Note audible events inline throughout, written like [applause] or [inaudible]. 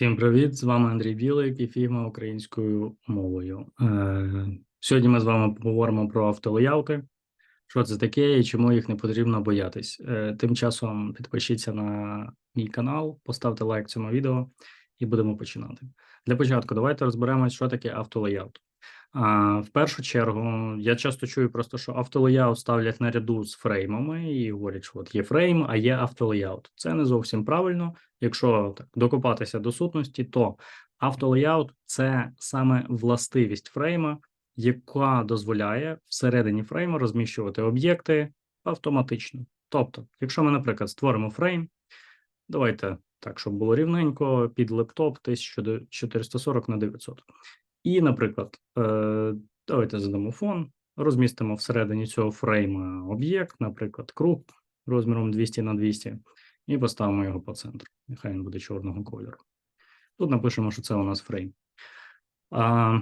Всім привіт! З вами Андрій Білик і фігма українською мовою. Е, Сьогодні ми з вами поговоримо про автолояути, що це таке і чому їх не потрібно боятись. Е, Тим часом підпишіться на мій канал, поставте лайк цьому відео і будемо починати. Для початку давайте розберемось, що таке автолояут. В першу чергу, я часто чую просто, що автолеяут ставлять наряду з фреймами і говорять, що от є фрейм, а є автолеяут. Це не зовсім правильно. Якщо так докопатися до сутності, то автолеяут – це саме властивість фрейма, яка дозволяє всередині фрейму розміщувати об'єкти автоматично. Тобто, якщо ми, наприклад, створимо фрейм, давайте так, щоб було рівненько, під лептоп 1440 на 900. І, наприклад, е, давайте задамо фон, розмістимо всередині цього фрейма об'єкт, наприклад, круг розміром 200 на 200, і поставимо його по центру. Нехай він буде чорного кольору. Тут напишемо, що це у нас фрейм. А,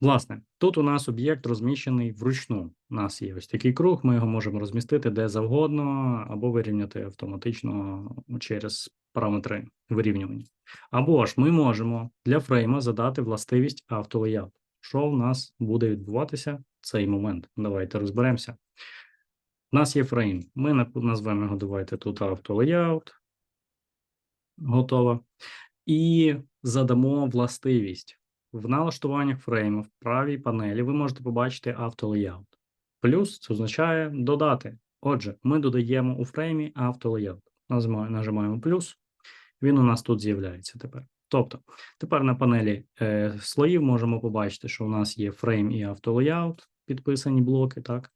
Власне, тут у нас об'єкт розміщений вручну. У нас є ось такий круг, ми його можемо розмістити де завгодно, або вирівняти автоматично через параметри вирівнювання. Або ж ми можемо для фрейма задати властивість автолеяут. Що в нас буде відбуватися в цей момент? Давайте розберемося. У нас є фрейм. Ми назвемо його, давайте тут автолеяут. Готово. І задамо властивість. В налаштуваннях фрейму в правій панелі ви можете побачити автолеяут. Плюс це означає додати. Отже, ми додаємо у фреймі автолеяут. Нажимаємо плюс, він у нас тут з'являється тепер. Тобто, тепер на панелі е, слоїв можемо побачити, що у нас є фрейм і автолеяут, підписані блоки, так,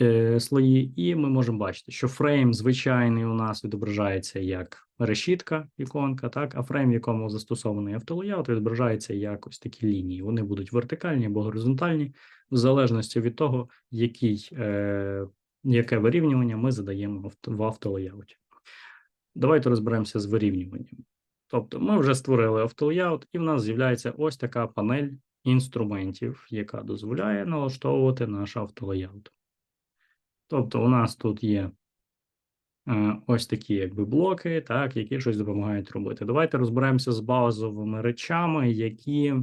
е, слої, і ми можемо бачити, що фрейм звичайний у нас відображається як решітка, іконка, так, а фрейм, в якому застосований автолеяут, відображається як ось такі лінії. Вони будуть вертикальні або горизонтальні, в залежності від того, який, е, яке вирівнювання ми задаємо в автолеяуті. Давайте розберемося з вирівнюванням. Тобто, ми вже створили автолеяут, і в нас з'являється ось така панель інструментів, яка дозволяє налаштовувати наш автолеяут. Тобто, у нас тут є е, ось такі якби блоки, так, які щось допомагають робити. Давайте розберемося з базовими речами, які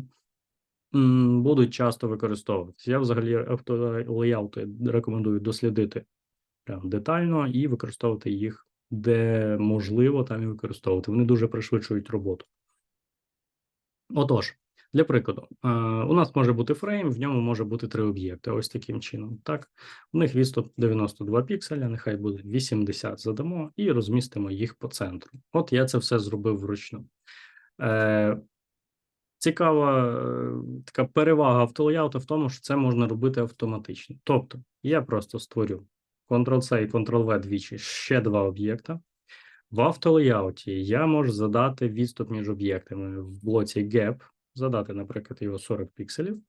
будуть часто використовуватися. Я взагалі автолеяути рекомендую дослідити прям детально і використовувати їх де можливо там і використовувати. Вони дуже пришвидшують роботу. Отож, для прикладу, у нас може бути фрейм, в ньому може бути три об'єкти. Ось таким чином. Так, У них відступ 92 пікселя, нехай буде 80 задамо і розмістимо їх по центру. От я це все зробив вручну. Е, Цікава е, така перевага автолеяуту в тому, що це можна робити автоматично. Тобто, я просто створю Ctrl-C і Ctrl-V двічі ще два об'єкта. В автолеяуті я можу задати відступ між об'єктами в блоці Gap, задати, наприклад, його 40 пікселів.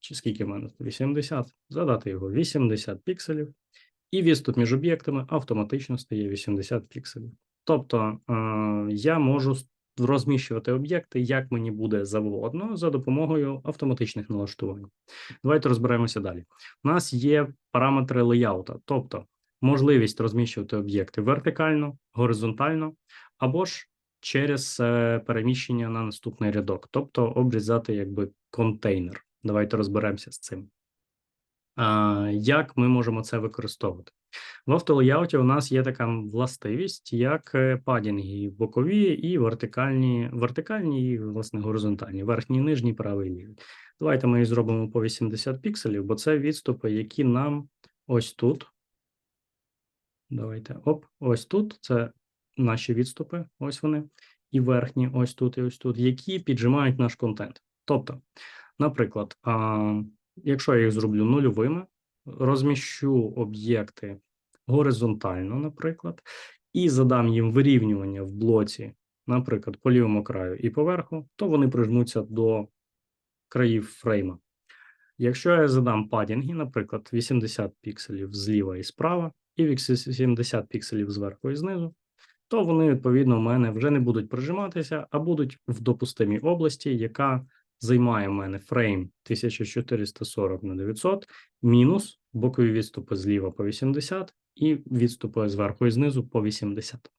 Чи скільки в мене? 80, задати його 80 пікселів, і відступ між об'єктами автоматично стає 80 пікселів. Тобто е я можу розміщувати об'єкти, як мені буде завгодно, за допомогою автоматичних налаштувань. Давайте розберемося далі. У нас є параметри леяута, тобто можливість розміщувати об'єкти вертикально, горизонтально, або ж через е, переміщення на наступний рядок, тобто обрізати якби контейнер. Давайте розберемося з цим. Як ми можемо це використовувати? В автолеяуті у нас є така властивість, як е, падінги бокові і вертикальні, вертикальні і, власне, горизонтальні, верхній, нижній, правий лівий. Давайте ми їх зробимо по 80 пікселів, бо це відступи, які нам ось тут. Давайте оп, ось тут. Це наші відступи, ось вони, і верхні, ось тут, і ось тут, які піджимають наш контент. Тобто, наприклад, якщо я їх зроблю нульовими, розміщу об'єкти горизонтально, наприклад, і задам їм вирівнювання в блоці, наприклад, по лівому краю і поверху, то вони прижмуться до країв фрейма. Якщо я задам падінги, наприклад, 80 пікселів зліва і справа, і 80 пікселів зверху і знизу, то вони, відповідно, у мене вже не будуть прижиматися, а будуть в допустимій області, яка займає в мене фрейм 1440 на 900, мінус бокові відступи зліва по 80 і відступи зверху і знизу по 80.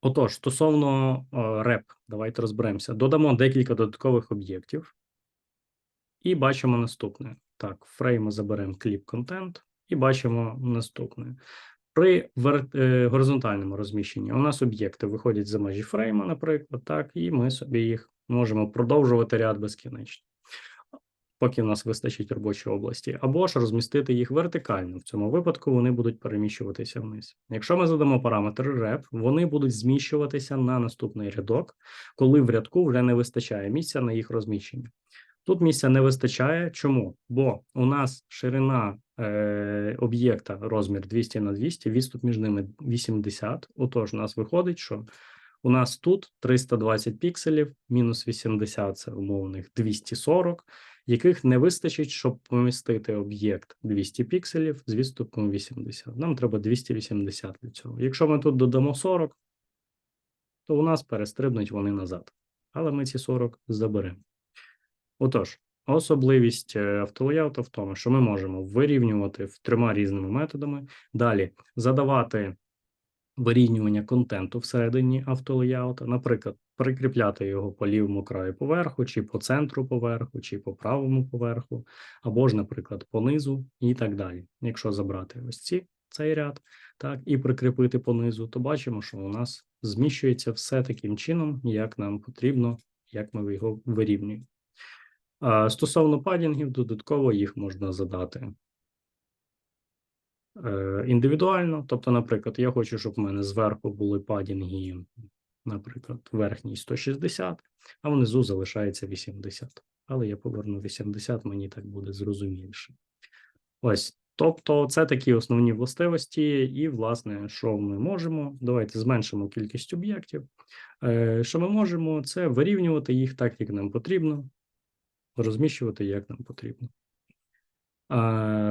Отож, стосовно е, реп, давайте розберемося. Додамо декілька додаткових об'єктів і бачимо наступне. Так, фрейми заберемо кліп контент і бачимо наступне. При е, горизонтальному розміщенні у нас об'єкти виходять за межі фрейма, наприклад, так, і ми собі їх можемо продовжувати ряд безкінечно, поки в нас вистачить робочої області, або ж розмістити їх вертикально. В цьому випадку вони будуть переміщуватися вниз. Якщо ми задамо параметр rep, вони будуть зміщуватися на наступний рядок, коли в рядку вже не вистачає місця на їх розміщення. Тут місця не вистачає. Чому? Бо у нас ширина е, об'єкта розмір 200 на 200, відступ між ними 80. Отож, у нас виходить, що у нас тут 320 пікселів, мінус 80 це умовних 240, яких не вистачить, щоб помістити об'єкт 200 пікселів з відступом 80. Нам треба 280 для цього. Якщо ми тут додамо 40, то у нас перестрибнуть вони назад. Але ми ці 40 заберемо. Отож, особливість е, автолеяута в тому, що ми можемо вирівнювати в трьома різними методами. Далі задавати вирівнювання контенту всередині автолеяута, наприклад, прикріпляти його по лівому краю поверху, чи по центру поверху, чи по правому поверху, або ж, наприклад, по низу і так далі. Якщо забрати ось ці цей ряд, так і прикріпити по низу, то бачимо, що у нас зміщується все таким чином, як нам потрібно, як ми його вирівнюємо. Стосовно падінгів, додатково їх можна задати е, індивідуально. Тобто, наприклад, я хочу, щоб в мене зверху були падінги, наприклад, верхній 160, а внизу залишається 80. Але я поверну 80, мені так буде зрозуміліше. Ось. Тобто, це такі основні властивості, і, власне, що ми можемо? Давайте зменшимо кількість об'єктів. Е, Що ми можемо, це вирівнювати їх так, як нам потрібно розміщувати, як нам потрібно.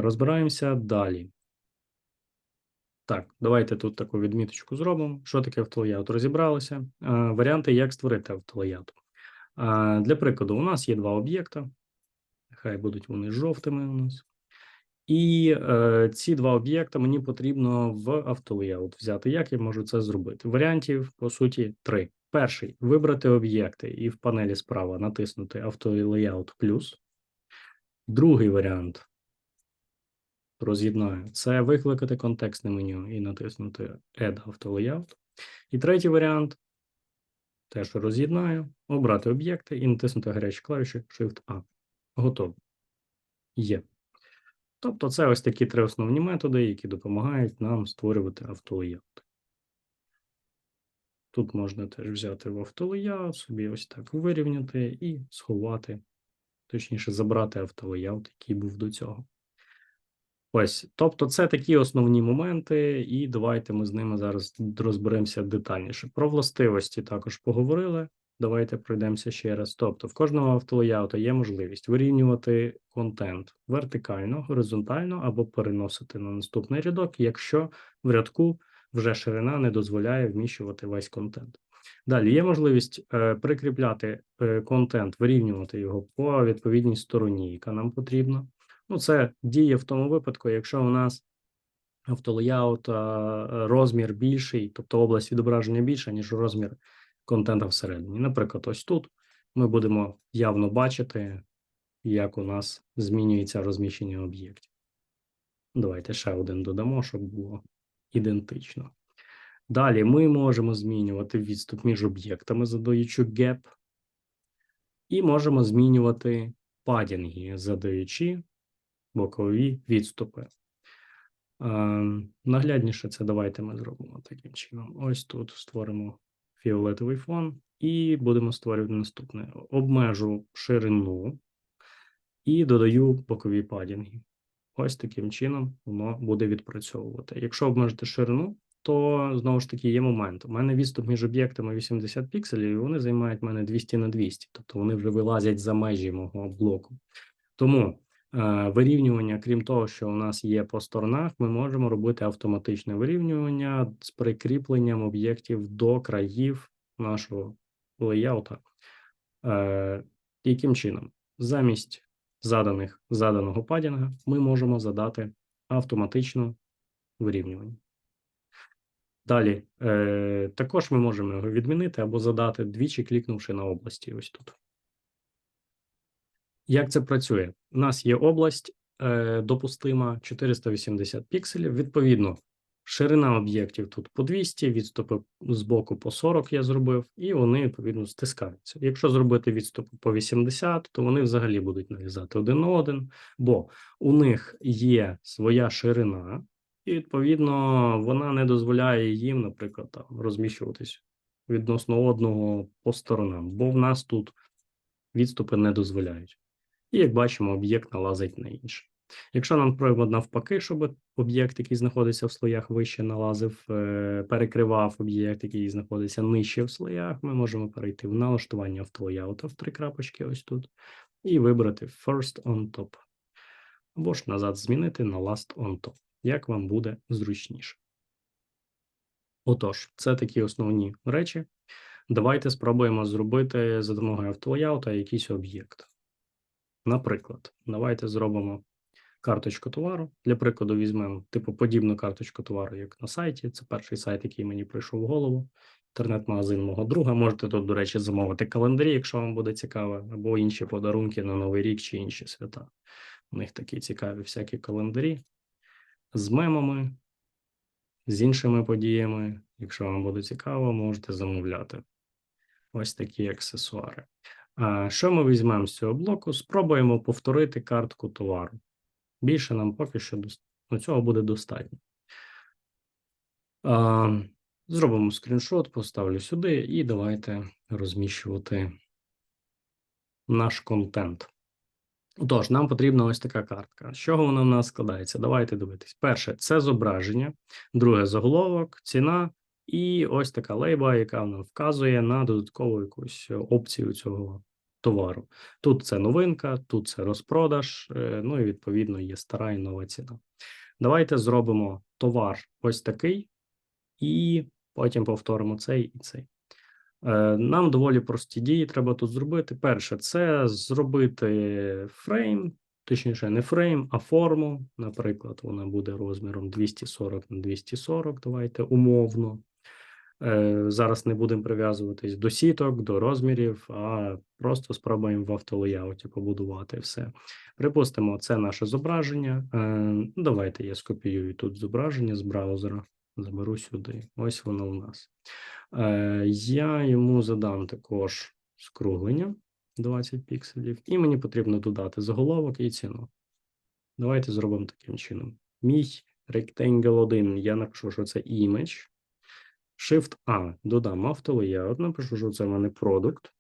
Розбираємося далі. Так, давайте тут таку відміточку зробимо. Що таке автолеяут? Розібралися. Варіанти, як створити автолеяут. Для прикладу, у нас є два об'єкта. Хай будуть вони жовтими у нас. І е, ці два об'єкта мені потрібно в автолеяут взяти. Як я можу це зробити? Варіантів, по суті, три. Перший вибрати об'єкти і в панелі справа натиснути Auto плюс. Другий варіант роз'єднаю це викликати контекстне меню і натиснути Add Auto. І третій варіант теж роз'єднаю, обрати об'єкти і натиснути гарячі клавіші Shift-A. Готово. Є. Тобто, це ось такі три основні методи, які допомагають нам створювати автолеяут. Тут можна теж взяти в автолеяут, собі ось так вирівняти і сховати, точніше, забрати автолеяут, який був до цього. Ось, тобто, це такі основні моменти, і давайте ми з ними зараз розберемося детальніше. Про властивості також поговорили. Давайте пройдемося ще раз. Тобто, в кожного автолеяута є можливість вирівнювати контент вертикально, горизонтально або переносити на наступний рядок, якщо в рядку вже ширина не дозволяє вміщувати весь контент. Далі є можливість е, прикріпляти е, контент, вирівнювати його по відповідній стороні, яка нам потрібна. Ну, це діє в тому випадку, якщо у нас автолеяут розмір більший, тобто область відображення більша, ніж розмір контента всередині. Наприклад, ось тут ми будемо явно бачити, як у нас змінюється розміщення об'єктів. Давайте ще один додамо, щоб було ідентично. Далі ми можемо змінювати відступ між об'єктами, задаючи gap, і можемо змінювати падінги, задаючи бокові відступи. Ем, наглядніше це давайте ми зробимо таким чином. Ось тут створимо фіолетовий фон і будемо створювати наступне: обмежу ширину і додаю бокові падінги. Ось таким чином воно буде відпрацьовувати. Якщо обмежити ширину, то знову ж таки є момент. У мене відступ між об'єктами 80 пікселів, і вони займають мене 200 на 200, тобто вони вже вилазять за межі мого блоку. Тому е, вирівнювання, крім того, що у нас є по сторонах, ми можемо робити автоматичне вирівнювання з прикріпленням об'єктів до країв нашого леяута. Е, Яким чином? Замість заданих заданого падінга ми можемо задати автоматично вирівнювання. Далі, е, також ми можемо його відмінити або задати двічі, клікнувши на області. Ось тут. Як це працює? У нас є область е, допустима 480 пікселів. Відповідно, ширина об'єктів тут по 200, відступи з боку по 40 я зробив, і вони відповідно стискаються. Якщо зробити відступи по 80, то вони взагалі будуть нав'язати один на один, бо у них є своя ширина, і відповідно вона не дозволяє їм, наприклад, там розміщуватись відносно одного по сторонам, бо в нас тут відступи не дозволяють. І як бачимо, об'єкт налазить на інший. Якщо нам треба навпаки, щоб об'єкт, який знаходиться в слоях вище, налазив, е, перекривав об'єкт, який знаходиться нижче в слоях, ми можемо перейти в налаштування автолояута в три крапочки ось тут, і вибрати First on Top. Або ж назад змінити на Last on Top, як вам буде зручніше. Отож, це такі основні речі. Давайте спробуємо зробити за допомогою автолояута якийсь об'єкт. Наприклад, давайте зробимо карточку товару. Для прикладу, візьмемо типу подібну карточку товару, як на сайті. Це перший сайт, який мені прийшов в голову. Інтернет-магазин мого друга. Можете тут, до речі, замовити календарі, якщо вам буде цікаво, або інші подарунки на Новий рік чи інші свята. У них такі цікаві всякі календарі з мемами, з іншими подіями. Якщо вам буде цікаво, можете замовляти. Ось такі аксесуари. А що ми візьмемо з цього блоку? Спробуємо повторити картку товару. Більше нам поки що дос- ну, цього буде достатньо. Зробимо скріншот, поставлю сюди і давайте розміщувати наш контент. Отож, нам потрібна ось така картка. З чого вона в нас складається? Давайте дивитись. Перше це зображення, друге заголовок, ціна, і ось така лейба, яка нам вказує на додаткову якусь опцію цього товару. Тут це новинка, тут це розпродаж, е, ну і відповідно є стара і нова ціна. Давайте зробимо товар ось такий, і потім повторимо цей і цей. Е, Нам доволі прості дії треба тут зробити. Перше, це зробити фрейм, точніше, не фрейм, а форму. Наприклад, вона буде розміром 240 на 240. Давайте умовно. Е, Зараз не будемо прив'язуватись до сіток, до розмірів, а просто спробуємо в автолеяуті побудувати все. Припустимо, це наше зображення. Е, ну, Давайте я скопіюю тут зображення з браузера, заберу сюди. Ось воно у нас. Е, Я йому задам також скруглення 20 пікселів, і мені потрібно додати заголовок і ціну. Давайте зробимо таким чином. Мій Rectangle 1, я напишу, що це image. Shift A додам автолеяут, напишу, що це в мене продукт.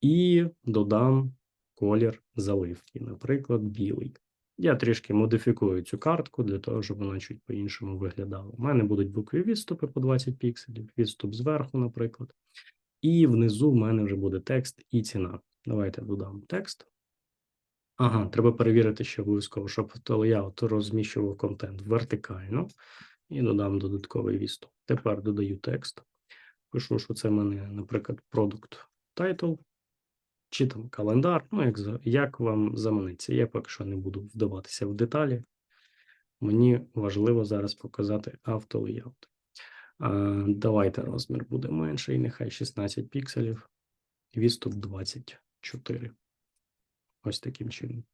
І додам колір заливки, наприклад, білий. Я трішки модифікую цю картку для того, щоб вона чуть по-іншому виглядала. У мене будуть букві відступи по 20 пікселів, відступ зверху, наприклад. І внизу в мене вже буде текст і ціна. Давайте додам текст. Ага, треба перевірити ще обов'язково, щоб layout розміщував контент вертикально. І додам додатковий відступ. Тепер додаю текст. Пишу, що це в мене, наприклад, product title чи там календар, ну, як, як вам заманеться. Я поки що не буду вдаватися в деталі. Мені важливо зараз показати автолеяут. Давайте розмір буде менший, нехай 16 пікселів, відступ 24. Ось таким чином.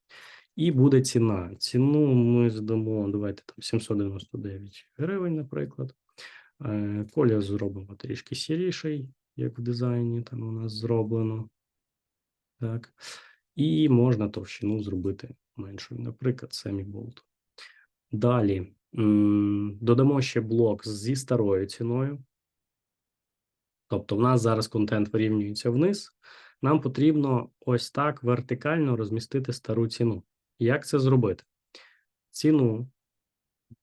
І буде ціна. Ціну ми здамо, давайте там 799 гривень, наприклад. Е, Колір зробимо трішки сіріший, як в дизайні там у нас зроблено. Так. І можна товщину зробити меншою, наприклад, semi-bold. Далі додамо ще блок зі старою ціною. Тобто, в нас зараз контент вирівнюється вниз. Нам потрібно ось так вертикально розмістити стару ціну. Як це зробити? Ціну,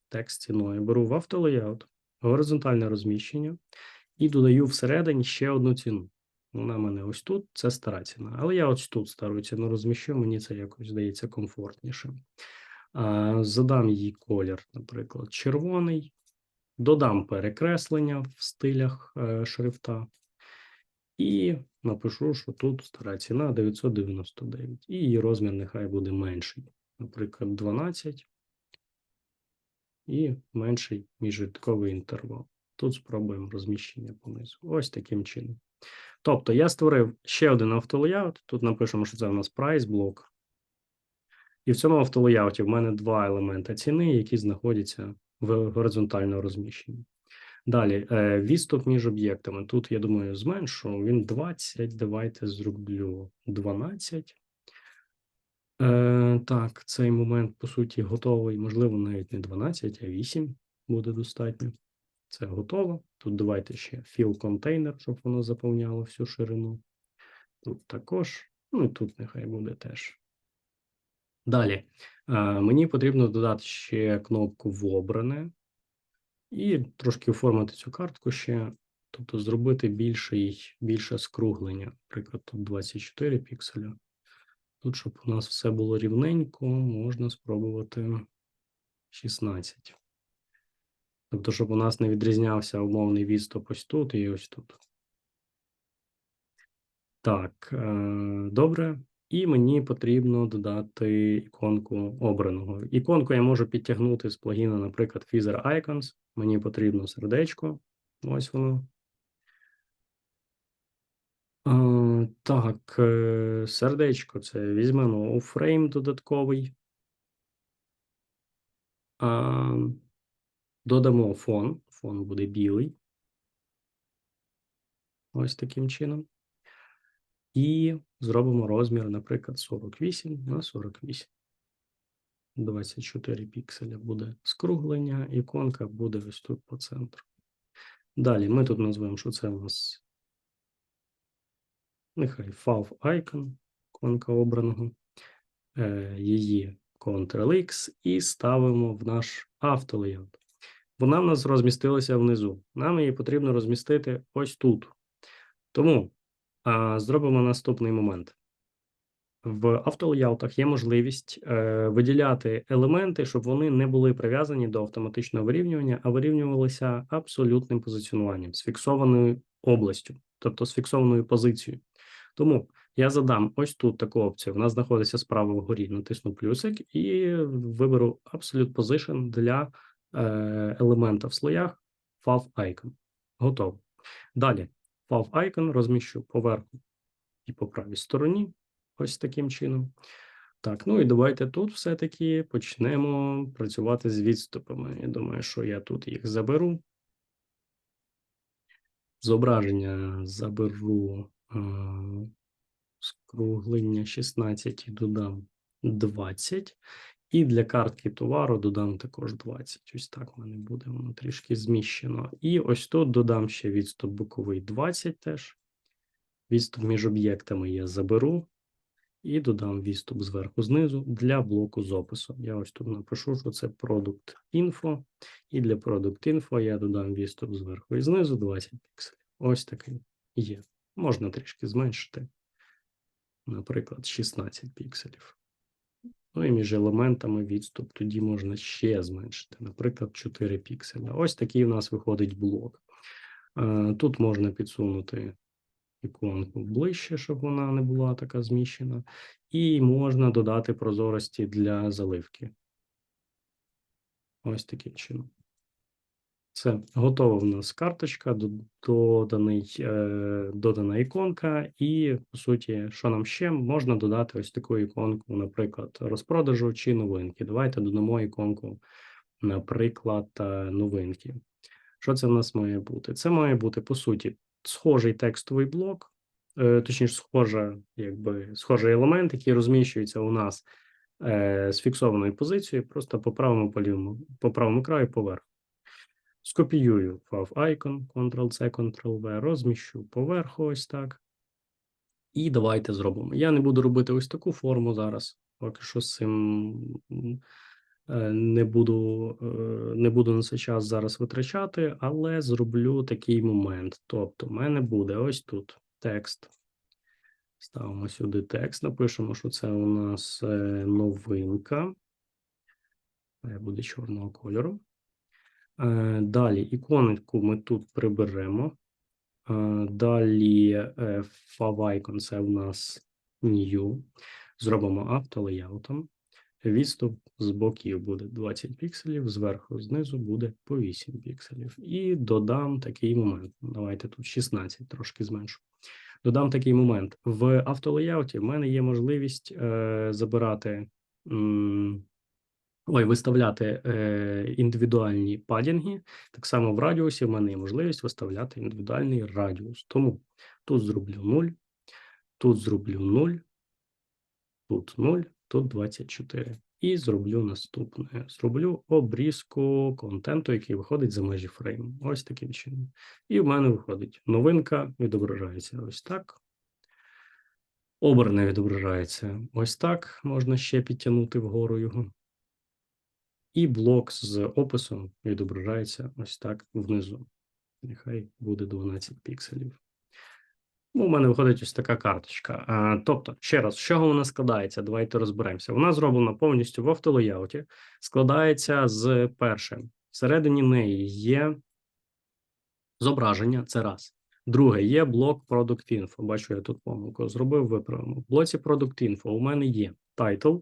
текст ціною беру в автолеяут, горизонтальне розміщення і додаю всередині ще одну ціну. Вона в мене ось тут, це стара ціна. Але я ось тут стару ціну розміщу, мені це якось здається комфортніше. Задам їй колір, наприклад, червоний, додам перекреслення в стилях е, шрифта. І напишу, що тут стара ціна 999, і її розмір нехай буде менший. Наприклад, 12. і менший міжрядковий інтервал. Тут спробуємо розміщення понизу. Ось таким чином. Тобто я створив ще один автолеяут. Тут напишемо, що це у нас price блок. І в цьому автолеяуті в мене два елемента ціни, які знаходяться в горизонтальному розміщенні. Далі, е, відступ між об'єктами. Тут, я думаю, зменшу. Він 20. Давайте зроблю 12. Е, так, цей момент, по суті, готовий. Можливо, навіть не 12, а 8 буде достатньо. Це готово. Тут давайте ще fill container, щоб воно заповняло всю ширину. Тут також. Ну і тут нехай буде теж. Далі. Е, мені потрібно додати ще кнопку в обране і трошки оформити цю картку ще, тобто зробити більший, більше скруглення. Наприклад, тут 24 пікселя. Тут, щоб у нас все було рівненько, можна спробувати 16. Тобто, щоб у нас не відрізнявся умовний відступ ось тут і ось тут. Так, е, добре. І мені потрібно додати іконку обраного. Іконку я можу підтягнути з плагіна, наприклад, Feather Icons. Мені потрібно сердечко. Ось воно. А, так, е, сердечко це візьмемо у фрейм додатковий. А, додамо фон. Фон буде білий. Ось таким чином. І зробимо розмір, наприклад, 48 на 48. 24 пікселя буде скруглення, іконка буде ось тут по центру. Далі ми тут назвемо, що це у нас нехай fav icon, іконка обраного, е, її Ctrl-X і ставимо в наш автолейаут. Вона в нас розмістилася внизу. Нам її потрібно розмістити ось тут. Тому зробимо наступний момент. В автолеяутах є можливість е, виділяти елементи, щоб вони не були прив'язані до автоматичного вирівнювання, а вирівнювалися абсолютним позиціонуванням з фіксованою областю, тобто з фіксованою позицією. Тому я задам ось тут таку опцію. Вона знаходиться справа вгорі, натисну плюсик і виберу Absolute Position для е, елемента в слоях Fav Icon. Готово. Далі Fav Icon розміщу поверху і по правій стороні. Ось таким чином. Так, ну і давайте тут все-таки почнемо працювати з відступами. Я думаю, що я тут їх заберу. Зображення заберу скруглення 16 і додам 20. І для картки товару додам також 20. Ось так в мене буде воно трішки зміщено. І ось тут додам ще відступ боковий 20 теж. Відступ між об'єктами я заберу і додам відступ зверху знизу для блоку з опису. Я ось тут напишу, що це Product Info, і для Product Info я додам відступ зверху і знизу 20 пікселів. Ось такий є. Можна трішки зменшити, наприклад, 16 пікселів. Ну і між елементами відступ тоді можна ще зменшити, наприклад, 4 пікселя. Ось такий у нас виходить блок. Е, тут можна підсунути іконку ближче, щоб вона не була така зміщена, і можна додати прозорості для заливки. Ось таким чином. Це готова в нас карточка, доданий, е, додана іконка, і, по суті, що нам ще можна додати ось таку іконку, наприклад, розпродажу чи новинки. Давайте додамо іконку, наприклад, е, новинки. Що це в нас має бути? Це має бути, по суті, схожий текстовий блок, е, точніше, схожа, якби схожий елемент, який розміщується у нас з фіксованою позицією, просто по правому по по правому краю поверх. Скопіюю fav icon, Ctrl-C, Ctrl-V, розміщу поверху ось так. І давайте зробимо. Я не буду робити ось таку форму зараз. Поки що з цим е, не буду е, не буду на цей час зараз витрачати, але зроблю такий момент. Тобто, в мене буде ось тут текст. Ставимо сюди текст, напишемо, що це у нас е, новинка. Буде чорного кольору. Е, далі іконку ми тут приберемо. Е, далі favicon е, це в нас new. Зробимо автолеяутом. відступ з боків буде 20 пікселів, зверху, знизу буде по 8 пікселів. І додам такий момент. Давайте тут 16 трошки зменшу. Додам такий момент. В автолеяуті в мене є можливість е, забирати. Ой, виставляти е, індивідуальні падінги. Так само в радіусі в мене є можливість виставляти індивідуальний радіус. Тому тут зроблю 0, тут зроблю 0, тут 0, тут 24. І зроблю наступне. Зроблю обрізку контенту, який виходить за межі фрейму. Ось таким чином. І в мене виходить новинка, відображається ось так. Оберне відображається ось так. Можна ще підтягнути вгору його. І блок з описом відображається ось так внизу. Нехай буде 12 пікселів. Ну, у мене виходить ось така карточка. А, тобто, ще раз, з чого вона складається? Давайте розберемося. Вона зроблена повністю в автолеяуті. Складається з перше. Всередині неї є зображення, це раз. Друге, є блок Product Info. Бачу, я тут помилку зробив, виправимо. В блоці Product Info у мене є title,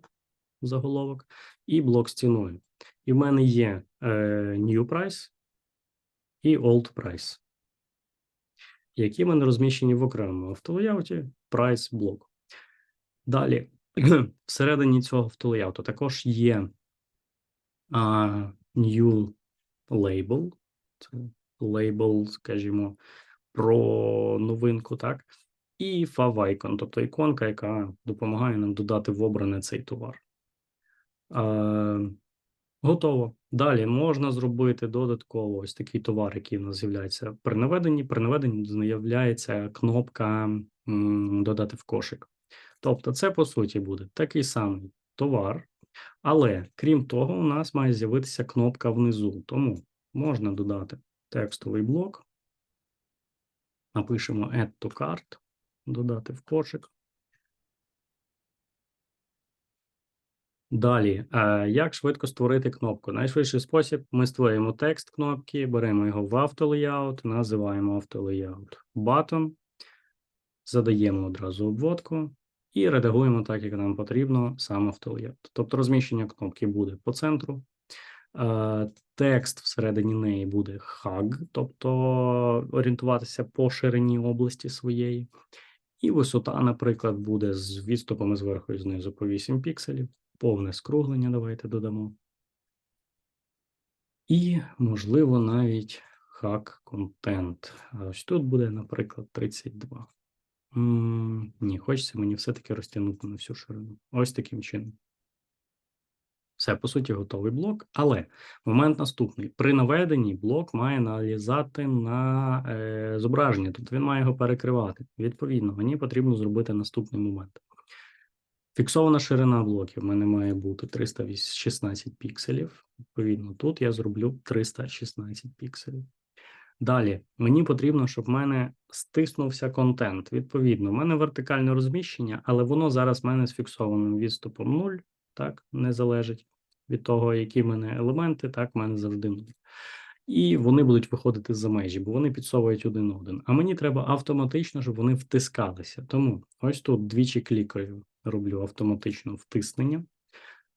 заголовок, і блок з ціною. І в мене є е, New Price і Old Price, які в мене розміщені в окремому автолеяуті Price блок. Далі, [clears throat] всередині цього автолеяуту також є а, New Label. Це лейбл, скажімо, про новинку, так? І favicon, тобто іконка, яка допомагає нам додати в обране цей товар. Готово. Далі можна зробити додатково ось такий товар, який у нас з'являється при наведенні. При наведенні з'являється кнопка додати в кошик. Тобто, це по суті буде такий самий товар, але крім того, у нас має з'явитися кнопка внизу. Тому можна додати текстовий блок. Напишемо Add to cart, додати в кошик. Далі, е, як швидко створити кнопку? Найшвидший спосіб: ми створюємо текст кнопки, беремо його в автолеяут, називаємо автолеяут button, задаємо одразу обводку і редагуємо так, як нам потрібно, сам автолеяут. Тобто розміщення кнопки буде по центру. Е, Текст всередині неї буде hug, тобто орієнтуватися по ширині області своєї. І висота, наприклад, буде з відступами зверху і знизу по 8 пікселів. Повне скруглення давайте додамо. І, можливо, навіть хак контент. Ось тут буде, наприклад, 32. М, Ні, хочеться мені все-таки розтягнути на всю ширину. Ось таким чином. Все, по суті, готовий блок. Але момент наступний: при наведенні блок має налізати на е, зображення, тобто він має його перекривати. Відповідно, мені потрібно зробити наступний момент. Фіксована ширина блоків в мене має бути 316 пікселів. Відповідно, тут я зроблю 316 пікселів. Далі, мені потрібно, щоб в мене стиснувся контент. Відповідно, в мене вертикальне розміщення, але воно зараз в мене з фіксованим відступом 0, так, не залежить від того, які в мене елементи, так, в мене завжди 0. І вони будуть виходити за межі, бо вони підсовують один один. А мені треба автоматично, щоб вони втискалися. Тому ось тут двічі клікаю, роблю автоматично втиснення.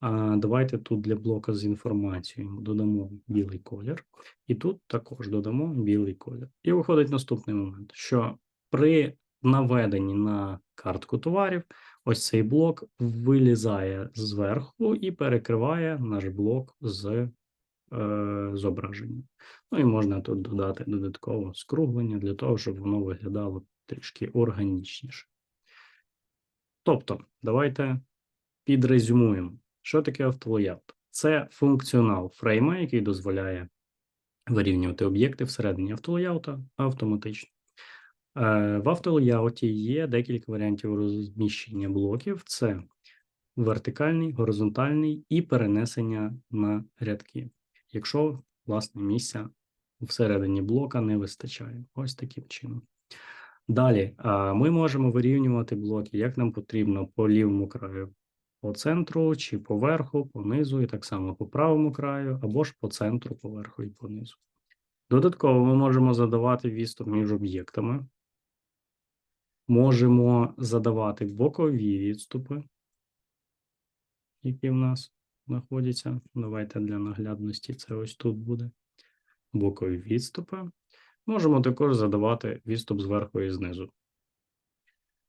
А давайте тут для блока з інформацією додамо білий колір, і тут також додамо білий колір. І виходить наступний момент: що при наведенні на картку товарів, ось цей блок вилізає зверху і перекриває наш блок з е, зображенням. Ну і можна тут додати додатково скруглення для того, щоб воно виглядало трішки органічніше. Тобто, давайте підрезюмуємо. Що таке автолеяут? Це функціонал фрейма, який дозволяє вирівнювати об'єкти всередині автолеяута автоматично. Е, В автолеяуті є декілька варіантів розміщення блоків: це вертикальний, горизонтальний і перенесення на рядки. Якщо власне місця всередині блока не вистачає. Ось таким чином. Далі ми можемо вирівнювати блоки, як нам потрібно по лівому краю, по центру, чи по верху, по низу, і так само по правому краю, або ж по центру, по верху і по низу. Додатково ми можемо задавати відступ між об'єктами. Можемо задавати бокові відступи. які в нас знаходяться. Давайте для наглядності це ось тут буде. Бокові відступи. Можемо також задавати відступ зверху і знизу.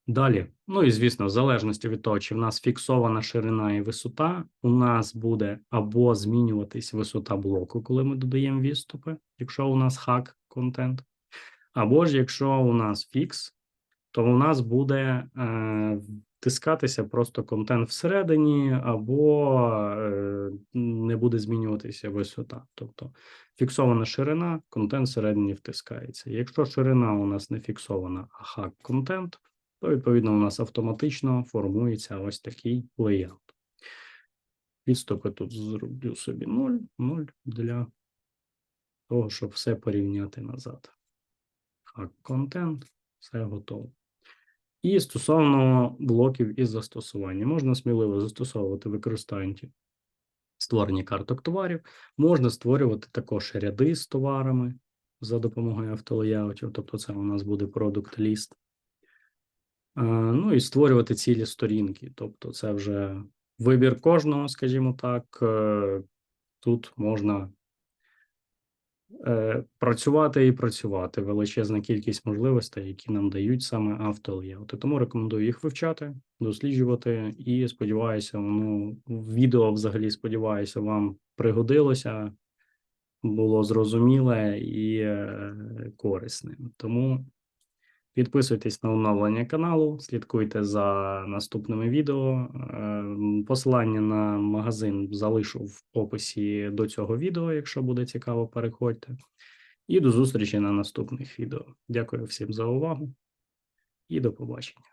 Далі, ну і звісно, в залежності від того, чи в нас фіксована ширина і висота, у нас буде або змінюватись висота блоку, коли ми додаємо відступи, якщо у нас хак контент, або ж якщо у нас фікс, то у нас буде е, втискатися просто контент всередині, або е, не буде змінюватися висота. Тобто фіксована ширина, контент всередині втискається. Якщо ширина у нас не фіксована, а хак контент, то відповідно у нас автоматично формується ось такий леяут. Відступи тут зроблю собі 0, 0 для того, щоб все порівняти назад. Хак контент, все готово. І стосовно блоків із застосування, можна сміливо застосовувати використання створення карток товарів, можна створювати також ряди з товарами за допомогою автолеяутів, тобто це у нас буде продукт ліст. Ну і створювати цілі сторінки, тобто це вже вибір кожного, скажімо так. е, Тут можна працювати і працювати. Величезна кількість можливостей, які нам дають саме автолеяути. Тому рекомендую їх вивчати, досліджувати і сподіваюся, воно відео взагалі сподіваюся, вам пригодилося, було зрозуміле і е, корисне. Тому підписуйтесь на оновлення каналу, слідкуйте за наступними відео. Е, Посилання на магазин залишу в описі до цього відео, якщо буде цікаво, переходьте. І до зустрічі на наступних відео. Дякую всім за увагу і до побачення.